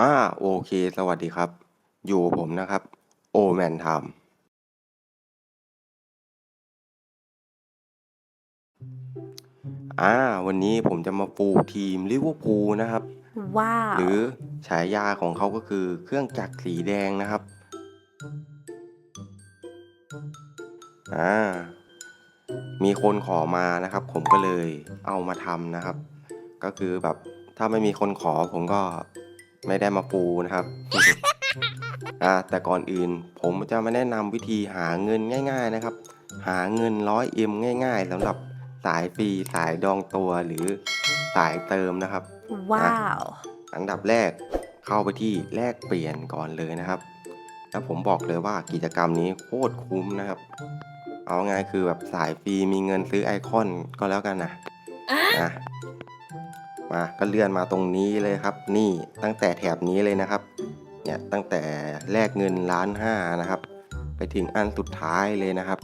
อ่าโอเค สวัสดีครับ อยู่กับผมนะครับ โอแมนไทม์อ่า วันนี้ผมจะมาปูทีมลิเวอร์พูลนะครับ ว้าหวรือฉายาของเขาก็คือเครื่องจักรสีแดงนะครับ อ่า มีคนขอมานะครับ ผมก็เลยเอามาทำนะครับ ก็คือแบบถ้าไม่มีคนขอผมก็ ไม่ได้มาปูนะครับ อ่าแต่ก่อนอื่นผมจะมาแนะนำวิธีหาเงินง่าย ๆนะครับ หาเงินร้อยเอ็มง่ายๆสำหรับสายฟรีสายดองตัวหรือสายเติมนะครับ ว้าว อันดับแรกเข้าไปที่แลกเปลี่ยนก่อนเลยนะครับแล้วผมบอกเลยว่ากิจกรรมนี้โคตรคุ้มนะครับ เอาง่ายคือแบบสายฟรีมีเงินซื้อไอคอนก็แล้วกันนะนะ มาก็เลื่อนมาตรงนี้เลยครับ นี่ตั้งแต่แถบนี้เลยนะครับเนี่ยตั้งแต่แลกเงินล้านห้านะครับ ไปถึงอันสุดท้ายเลยนะครับ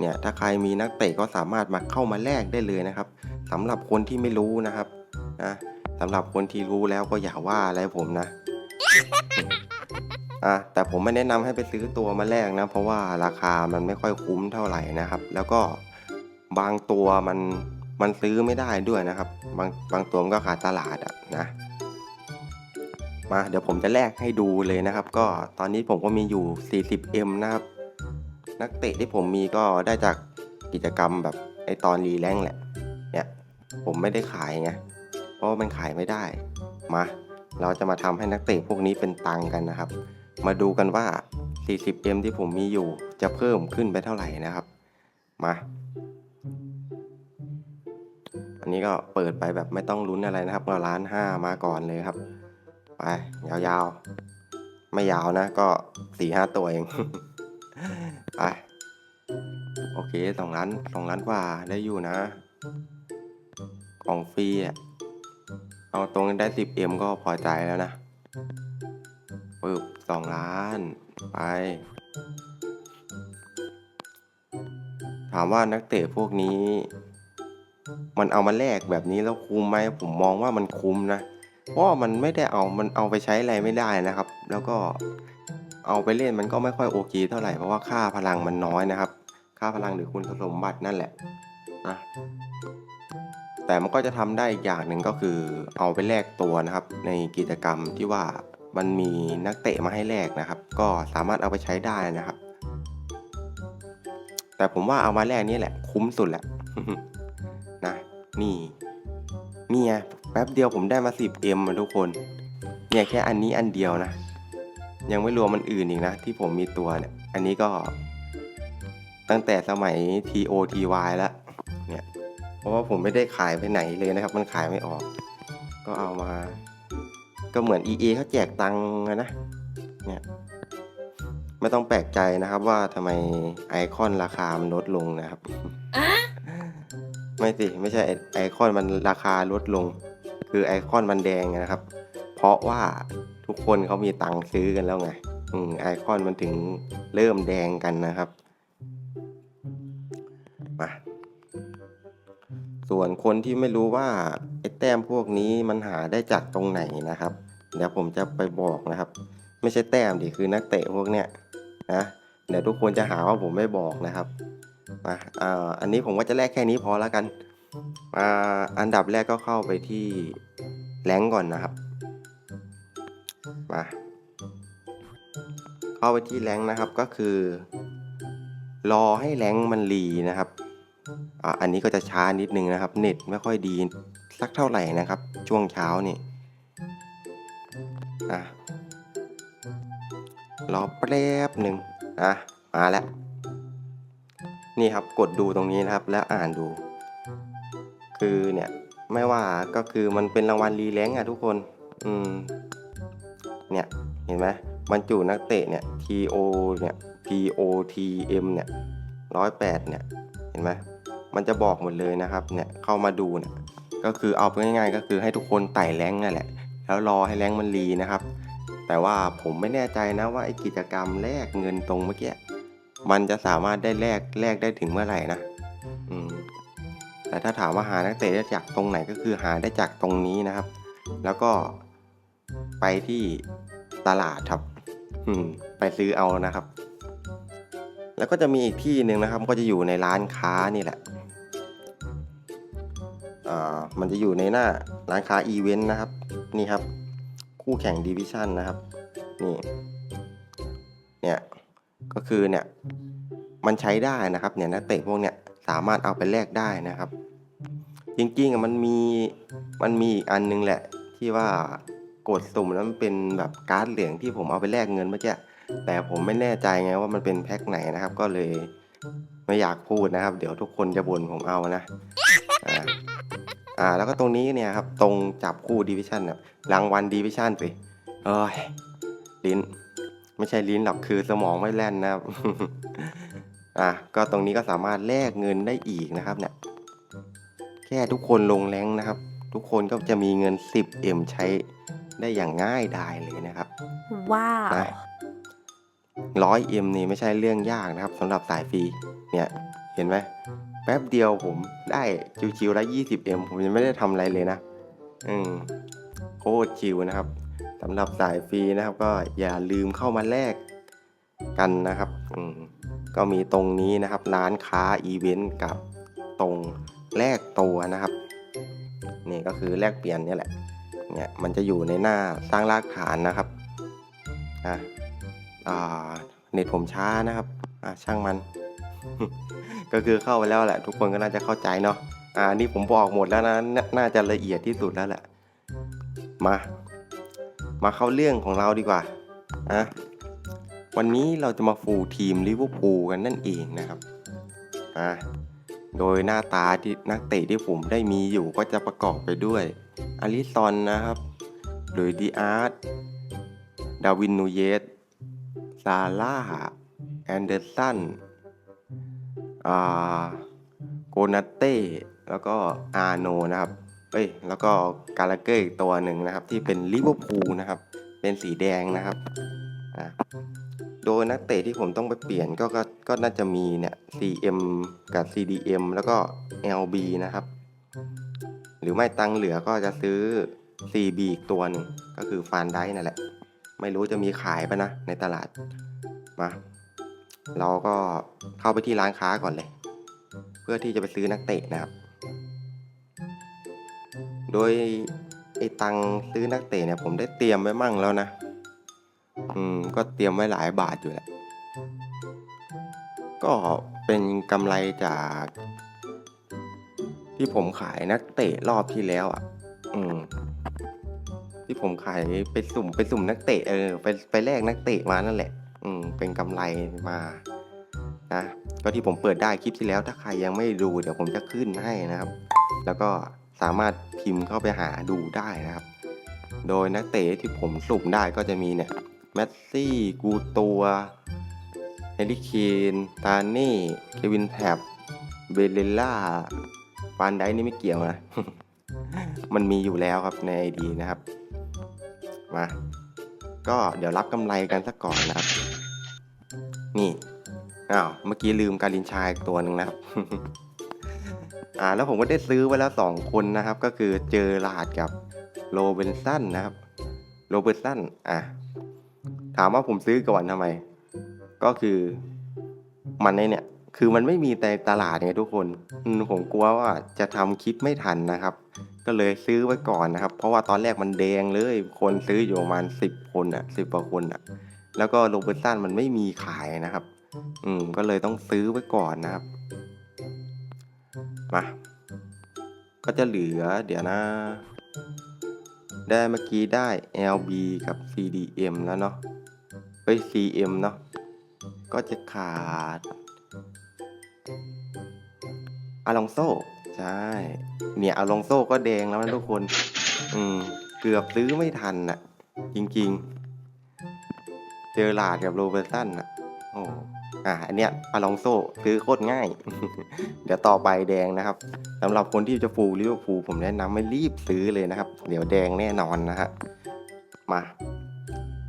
เนี่ยถ้าใครมีนักเตะก็สามารถมาเข้ามาแลกได้เลยนะครับสำหรับคนที่ไม่รู้นะครับนะสำหรับคนที่รู้แล้วก็อย่าว่าอะไรผมนะอะแต่ผมไม่แนะนำให้ไปซื้อตัวมาแลกนะ เพราะว่าราคามันไม่ค่อยคุ้มเท่าไหร่นะครับ แล้วก็บางตัวมัน มันซื้อไม่ได้ด้วยนะครับ บางบางตัวมันก็ขาดตลาดอะนะมาเดี๋ยวผมจะแลกให้ดูเลยนะครับ ก็ตอนนี้ผมก็มีอยู่ 40M นะครับ นักเตะที่ผมมีก็ได้จากกิจกรรมแบบไอตอนรีแรงแหละ เนี่ย ผมไม่ได้ขายไงเพราะมันขายไม่ได้ มา เราจะมาทำให้นักเตะพวกนี้เป็นตังค์กันนะครับ มาดูกันว่า 40M ที่ผมมีอยู่จะเพิ่มขึ้นไปเท่าไหร่นะครับ มา นี้ก็เปิดไปแบบไม่ต้องลุ้นอะไรนะครับก็ล้านห้ามาก่อนเลยครับ ไป ยาวๆ ไม่ยาวนะ ก็สี่ห้าตัวเอง ไป โอเคสองล้านสองล้านกว่าได้อยู่นะ ของฟรีอะ เอาตรงได้สิบเอ็มก็พอใจแล้วนะปึ๊บสองล้าน ไปถามว่านักเตะพวกนี้ มันเอามาแลกแบบนี้แล้วคุ้มไหมผมมองว่ามันคุ้มนะเพราะมันไม่ได้เอามันเอาไปใช้อะไรไม่ได้นะครับ แล้วก็เอาไปเล่นมันก็ไม่ค่อยโอเคเท่าไหร่เพราะว่าค่าพลังมันน้อยนะครับ ค่าพลังหรือคุณสมบัตินั่นแหละนะแต่มันก็จะทำได้อีกอย่างหนึ่งก็คือเอาไปแลกตัวนะครับ ในกิจกรรมที่ว่ามันมีนักเตะมาให้แลกนะครับ ก็สามารถเอาไปใช้ได้นะครับ แต่ผมว่าเอามาแลกนี่แหละ คุ้มสุดแหละ นะ นี่เนี่ไงแป๊บเดียวผมได้มา 10M มาทุกคน เนี่ยแค่อันนี้อันเดียวนะ ยังไม่รวมมันอื่นอีกนะ ที่ผมมีตัวเนี่ย อันนี้ก็ ตั้งแต่สมัย TOTY แล้วเนี่ย เพราะว่าผมไม่ได้ขายไปไหนเลยนะครับ มันขายไม่ออก ก็เอามา ก็เหมือน EA เขาแจกตังค์นะ เนี่ยไม่ต้องแปลกใจนะครับว่าทำไมไอคอนราคามันลดลงนะครับ ไม่สิไม่ใช่ไอคอนมันราคาลดลง คือไอคอนมันแดงไงนะครับ เพราะว่าทุกคนเขามีตังค์ซื้อกันแล้วไงอืมไอคอนมันถึงเริ่มแดงกันนะครับมาส่วนคนที่ไม่รู้ว่าไอแต้มพวกนี้มันหาได้จากตรงไหนนะครับ เดี๋ยวผมจะไปบอกนะครับ ไม่ใช่แต้มดิคือนักเตะพวกเนี้ยนะเดี๋ยวทุกคนจะหาว่าผมไม่บอกนะครับ มาอ่าอันนี้ผมก็จะแลกแค่นี้พอแล้วกันอ่าอันดับแรกก็เข้าไปที่แรงก่อนนะครับมาเข้าไปที่แรงนะครับก็คือ รอให้แรงมันรีนะครับอ่าอันนี้ก็จะช้านิดนึงนะครับ เน็ตไม่ค่อยดีสักเท่าไหร่นะครับ ช่วงเช้านี่อะรอแป๊บหนึ่งอะมาแล้ว นี่ครับกดดูตรงนี้นะครับแล้วอ่านดู คือเนี่ยไม่ว่าก็คือมันเป็นรางวัลรีแลงอะทุกคนอืมเนี่ยเห็นไหมบรรจุนักเตะเนี่ย TO เนี่ย POTM เนี่ยร้อยแปดเนี่ยเห็นไหมมันจะบอกหมดเลยนะครับเนี่ยเข้ามาดูเนี่ยก็คือเอาง่ายๆก็คือให้ทุกคนไต่แรงนั่นแหละ แล้วรอให้แรงมันรีนะครับ แต่ว่าผมไม่แน่ใจนะว่าไอ้กิจกรรมแลกเงินตรงเมื่อกี้ มันจะสามารถได้แลกแลกได้ถึงเมื่อไหร่นะอืมแต่ถ้าถามว่าหานักเตะได้จากตรงไหนก็คือหาได้จากตรงนี้นะครับ แล้วก็ไปที่ตลาดครับอืมไปซื้อเอานะครับ แล้วก็จะมีอีกที่หนึ่งนะครับ ก็จะอยู่ในร้านค้านี่แหละอ่ามันจะอยู่ในหน้าร้านค้าอีเวนต์นะครับ นี่ครับ คู่แข่งดิวิชั่นนะครับ นี่ เนี่ย ก็คือเนี่ยมันใช้ได้นะครับเนี่ยนักเตะพวกเนี้ยสามารถเอาไปแลกได้นะครับ จริงๆอะมันมีมันมีอีกอันนึงแหละที่ว่ากดสุ่มแล้วมันเป็นแบบการ์ดเหลืองที่ผมเอาไปแลกเงินเมื่อกี้แต่ผมไม่แน่ใจไงว่ามันเป็นแพ็คไหนนะครับ ก็เลยไม่อยากพูดนะครับ เดี๋ยวทุกคนจะบ่นผมเอานะอ่าอ่าแล้วก็ตรงนี้เนี่ยครับตรงจับคู่ดิวิชั่นเนี่ยรางวัลดิวิชั่นสิเอ้ยลิ้น ไม่ใช่ลิ้นหรอกคือสมองไม่แล่นนะครับ อะก็ตรงนี้ก็สามารถแลกเงินได้อีกนะครับ เนี่ย แค่ทุกคนลงแรงค์นะครับ ทุกคนก็จะมีเงิน 10M ใช้ได้อย่างง่ายดายเลยนะครับ ว้าวนะร้อยเอ็มนี่ไม่ใช่เรื่องยากนะครับสำหรับสายฟรีเนี่ยเห็นไหมแป๊บเดียวผมได้ชิวๆละ 20M ผมยังไม่ได้ทำอะไรเลยนะ อืมโคตรชิวนะครับ สำหรับสายฟรีนะครับก็อย่าลืมเข้ามาแลกกันนะครับก็มีตรงนี้นะครับร้านค้าอีเวนต์กับตรงแลกตัวนะครับนี่ก็คือแลกเปลี่ยนนี่แหละเนี่ยมันจะอยู่ในหน้าสร้างรากฐานนะครับอะอ่าเน็ตผมช้านะครับอะช่างมัน ก็คือเข้าไปแล้วแหละ ทุกคนก็น่าจะเข้าใจเนาะอ่านี่ผมบอกหมดแล้วนะนน่าจะละเอียดที่สุดแล้วแหละมา มาเข้าเรื่องของเราดีกว่านะวันนี้เราจะมาฟูทีมลิเวอร์พูลกันนั่นเองนะครับอ่าโดยหน้าตาที่นักเตะที่ผมได้มีอยู่ก็จะประกอบไปด้วยอาริซอนนะครับหรือดีอาร์ตดาวินนูเยสซาร่าแอนเดอร์สันอ่าโกนาเต้ แล้วก็อาโนนะครับ เอ้ยแล้วก็กาลาเกอร์อีกตัวหนึ่งนะครับ ที่เป็นลิเวอร์พูลนะครับ เป็นสีแดงนะครับอ่าโดยนักเตะที่ผมต้องไปเปลี่ยนก็ก็ก็น่าจะมีเนี่ย CM กับ CDM แล้วก็ LB นะครับ หรือไม่ตังเหลือก็จะซื้อ CB อีกตัวหนึ่งก็คือฟานได้นั่นแหละ ไม่รู้จะมีขายปะนะในตลาดมาเราก็เข้าไปที่ร้านค้าก่อนเลย เพื่อที่จะไปซื้อนักเตะนะครับ โดยไอ้ตังซื้อนักเตะเนี่ยผมได้เตรียมไว้มั่งแล้วนะ อืม ก็เตรียมไว้หลายบาทอยู่แหละ ก็เป็นกำไรจาก ที่ผมขายนักเตะรอบที่แล้วอะ อืม ที่ผมขายไปสุ่มไปสุ่มนักเตะเออไปไปแลกนักเตะมานั่นแหละ อืม เป็นกำไรมา นะก็ที่ผมเปิดได้คลิปที่แล้วถ้าใครยังไม่ดูเดี๋ยวผมจะขึ้นให้นะครับ แล้วก็ สามารถพิมพ์เข้าไปหาดูได้นะครับ โดยนักเตะที่ผมสุ่มได้ก็จะมีเนี่ยแมสซี่กูตัวเฮลิเคนตาเน่เควินแท็บเบเลล่าฟานไดนี่ไม่เกี่ยวนะ มันมีอยู่แล้วครับในไอดีนะครับ มา ก็เดี๋ยวรับกำไรกันสักก่อนนะครับ นี่ อ้าว เมื่อกี้ลืมการินชายตัวหนึ่งนะครับ อ่าแล้วผมก็ได้ซื้อไว้แล้วสองคนนะครับ ก็คือเจอลาดกับโรเบนสันนะครับโรเบนสันอะถามว่าผมซื้อก่อนทำไม ก็คือมันในเนี่ย คือมันไม่มีในตลาดไงทุกคนอืผมกลัวว่าจะทำคลิปไม่ทันนะครับ ก็เลยซื้อไว้ก่อนนะครับ เพราะว่าตอนแรกมันแดงเลย คนซื้ออยู่ประมาณสิบคนอะสิบกว่าคนอะ แล้วก็โรเบนสันมันไม่มีขายนะครับ อืมก็เลยต้องซื้อไว้ก่อนนะครับ มา ก็จะเหลือเดี๋ยวนะ ได้เมื่อกี้ได้ LB กับ CDM แล้วเนาะเอ้ย CM เนาะก็จะขาดอาลองโซใช่ เนี่ยอาลองโซก็แดงแล้วนะทุกคน อืม เกือบซื้อไม่ทันน่ะ จริง ๆ เจอลาดกับโรเบอร์ตันน่ะ โอ้ อ่าอันเนี้ยอลองโซซื้อโคตรง่าย เดี๋ยวต่อไปแดงนะครับสำหรับคนที่จะฟูลิเวอร์พูลผมแนะนำไม่รีบซื้อเลยนะครับ เดี๋ยวแดงแน่นอนนะฮะมา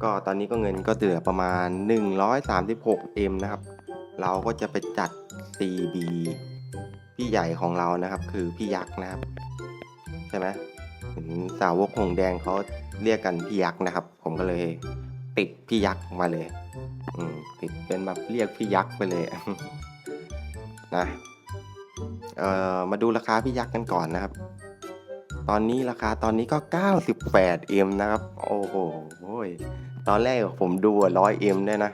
ก็ตอนนี้ก็เงินก็เหลือประมาณ 136M นะครับ เราก็จะไปจัด CB พี่ใหญ่ของเรานะครับ คือพี่ยักษ์นะครับ ใช่ไหมเห็นสาวกหงแดงเขาเรียกกันพี่ยักษ์นะครับ ผมก็เลย ติดพี่ยักษ์มาเลย อืมติดเป็นแบบเรียกพี่ยักษ์ไปเลยนะเอ่อมาดูราคาพี่ยักษ์กันก่อนนะครับ ตอนนี้ราคาตอนนี้ก็ 98M นะครับ โอ้โหโอ้ยตอนแรกผมดูอะ 100M ด้วยนะ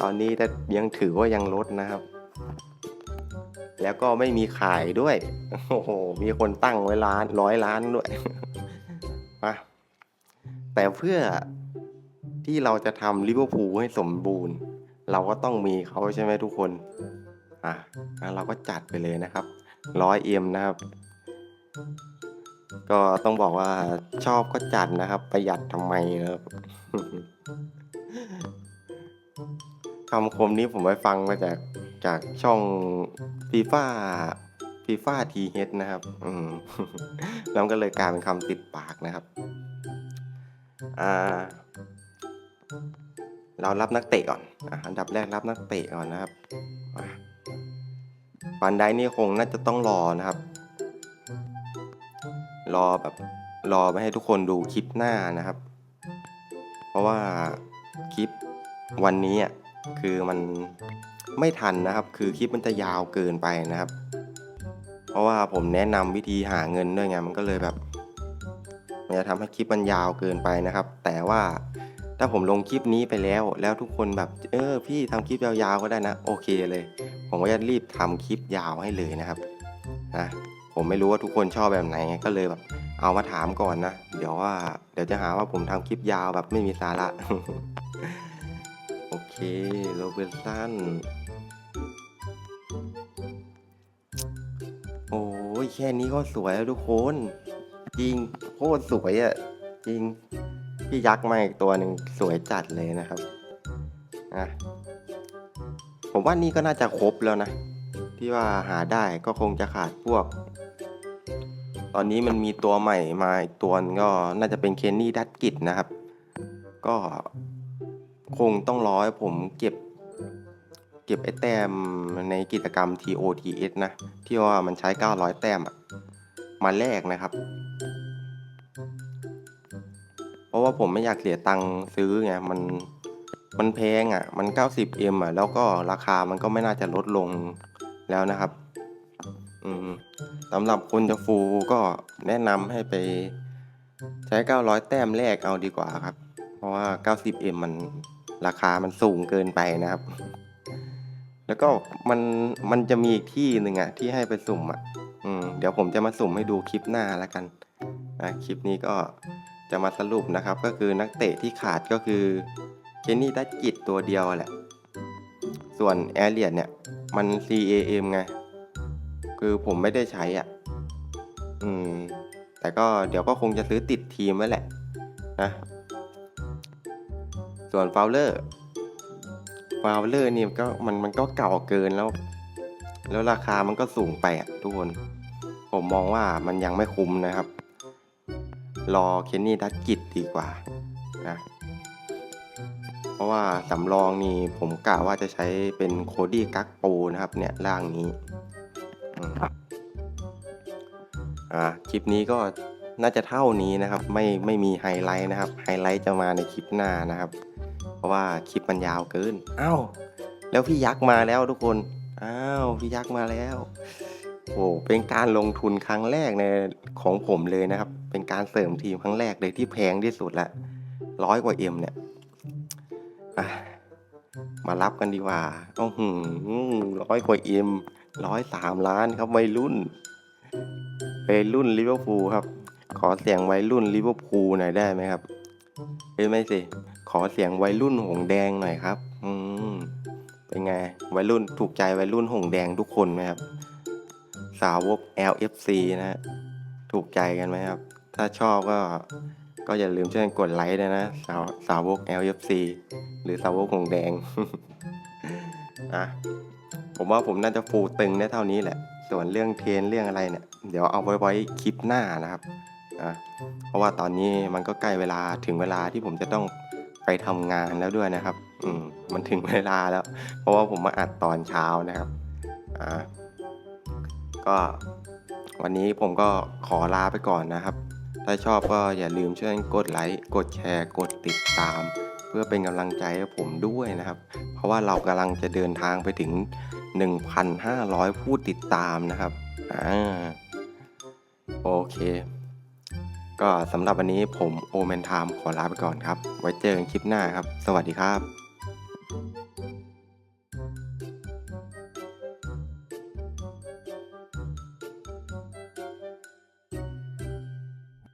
ตอนนี้แต่ยังถือว่ายังลดนะครับ แล้วก็ไม่มีขายด้วย โอ้โห มีคนตั้งไว้ล้านร้อยล้านด้วยมาแต่เพื่อ ที่เราจะทำลิเวอร์พูลให้สมบูรณ์ เราก็ต้องมีเขาใช่ไหมทุกคน อะเราก็จัดไปเลยนะครับร้อยเอ็มนะครับ ก็ต้องบอกว่าชอบก็จัดนะครับ ประหยัดทำไมนะครับคำคมนี้ผมไปฟังมาจากจากช่องฟีฟ่าฟีฟ่าทีเฮดนะครับ อืมแล้วก็เลยกลายเป็นคำติดปากนะครับ อ่า เรารับนักเตะก่อนอะอันดับแรกรับนักเตะก่อนนะครับฟันไดนี่คงน่าจะต้องรอนะครับ รอแบบรอไม่ให้ทุกคนดูคลิปหน้านะครับ เพราะว่าคลิปวันนี้อะคือมันไม่ทันนะครับ คือคลิปมันจะยาวเกินไปนะครับ เพราะว่าผมแนะนำวิธีหาเงินด้วยไงมันก็เลยแบบมันจะทำให้คลิปมันยาวเกินไปนะครับ แต่ว่า ถ้าผมลงคลิปนี้ไปแล้ว แล้วทุกคนแบบเออพี่ทำคลิปยาวๆก็ได้นะ โอเคเลย ผมก็จะรีบทำคลิปยาวให้เลยนะครับนะผมไม่รู้ว่าทุกคนชอบแบบไหนก็เลยแบบ เอามาถามก่อนนะ เดี๋ยวว่า เดี๋ยวจะหาว่าผมทำคลิปยาวแบบไม่มีสาระโอเคโรเบิร์ตสันโอ้ยแค่นี้ก็สวยแล้วทุกคน จริงโคตรสวยอะ่ะจริง พี่ยักษ์มาอีกตัวหนึ่งสวยจัดเลยนะครับอะผมว่านี่ก็น่าจะครบแล้วนะ ที่ว่าหาได้ก็คงจะขาดพวก ตอนนี้มันมีตัวใหม่มาอีกตัวนึงก็น่าจะเป็นเคนนี่ดัตกิดนะครับ ก็คงต้องรอให้ผมเก็บ เก็บไอ้แต้มในกิจกรรม TOTS นะ ที่ว่ามันใช้ 900 แต้มอะมาแลกนะครับ ราะว่าผมไม่อยากเสียตังค์ซื้อไงมันมันแพงอะ มัน 90M อะ แล้วก็ราคามันก็ไม่น่าจะลดลงแล้วนะครับ อืมสำหรับคนจะฟูก็แนะนำให้ไปใช้ 900 แต้มแรกเอาดีกว่าครับ เพราะว่า 90M มันราคามันสูงเกินไปนะครับ แล้วก็มันมันจะมีอีกที่หนึ่งอะที่ให้ไปสุ่มอะ อืม เดี๋ยวผมจะมาสุ่มให้ดูคลิปหน้าแล้วกันนะคลิปนี้ก็ จะมาสรุปนะครับก็คือนักเตะที่ขาดก็คือเคนนี่ดัตกิดตัวเดียวแหละ ส่วนแอเรียนเนี่ย มัน CAM ไง คือผมไม่ได้ใช้อะ อืม แต่ก็เดี๋ยวก็คงจะซื้อติดทีมไว้แหละนะ ส่วนฟาวเลอร์ฟาวเลอร์นี่ก็มันมันก็เก่าเกินแล้ว แล้วราคามันก็สูงไปอะทุกคน ผมมองว่ามันยังไม่คุ้มนะครับ รอเคนนี่ดัตกิดดีกว่านะเพราะว่าสำรองนี่ผมกะว่าจะใช้เป็นโคดี้กักปูนะครับ เนี่ยร่างนี้อืมอ่าคลิปนี้ก็น่าจะเท่านี้นะครับ ไม่ไม่มีไฮไลท์นะครับ ไฮไลท์จะมาในคลิปหน้านะครับ เพราะว่าคลิปมันยาวเกินอ้าวแล้วพี่ยักษ์มาแล้วทุกคนอ้าวพี่ยักษ์มาแล้ว โอ้เป็นการลงทุนครั้งแรกในของผมเลยนะครับ เป็นการเสริมทีมครั้งแรกเลยที่แพงที่สุดละร้อยกว่าเอ็มเนี่ยมารับกันดีกว่าโอ้โหร้อยกว่าเอ็มร้อยสามล้านครับวัยรุ่นวัยรุ่นลิเวอร์พูลครับ ขอเสียงวัยรุ่นลิเวอร์พูลหน่อยได้ไหมครับเอ้ยไม่สิขอเสียงวัยรุ่นหงแดงหน่อยครับ อืมเป็นไงวัยรุ่นถูกใจวัยรุ่นหงแดงทุกคนไหมครับ สาวก LFC นะฮะถูกใจกันไหมครับ ถ้าชอบก็ก็อย่าลืมช่วยกดไลค์ด้วยนะ สาวสาวก LFC หรือสาวกหงแดงอะผมว่าผมน่าจะฟูตึงได้เท่านี้แหละ ส่วนเรื่องเทนเรื่องอะไรเนี่ย เดี๋ยวเอาไว้ไว้คลิปหน้านะครับอะเพราะว่าตอนนี้มันก็ใกล้เวลาถึงเวลาที่ผมจะต้องไปทำงานแล้วด้วยนะครับ อืมมันถึงเวลาแล้ว เพราะว่าผมมาอัดตอนเช้านะครับ อ่า ก็วันนี้ผมก็ขอลาไปก่อนนะครับ ถ้าชอบก็อย่าลืมช่วยกดไลค์ กดแชร์ กดติดตาม เพื่อเป็นกำลังใจให้ผมด้วยนะครับ เพราะว่าเรากำลังจะเดินทางไปถึง 1,500 ผู้ติดตามนะครับอ่าโอเค ก็สำหรับวันนี้ผมโอเมนไทม์ขอลาไปก่อนครับ ไว้เจอกันคลิปหน้าครับ สวัสดีครับ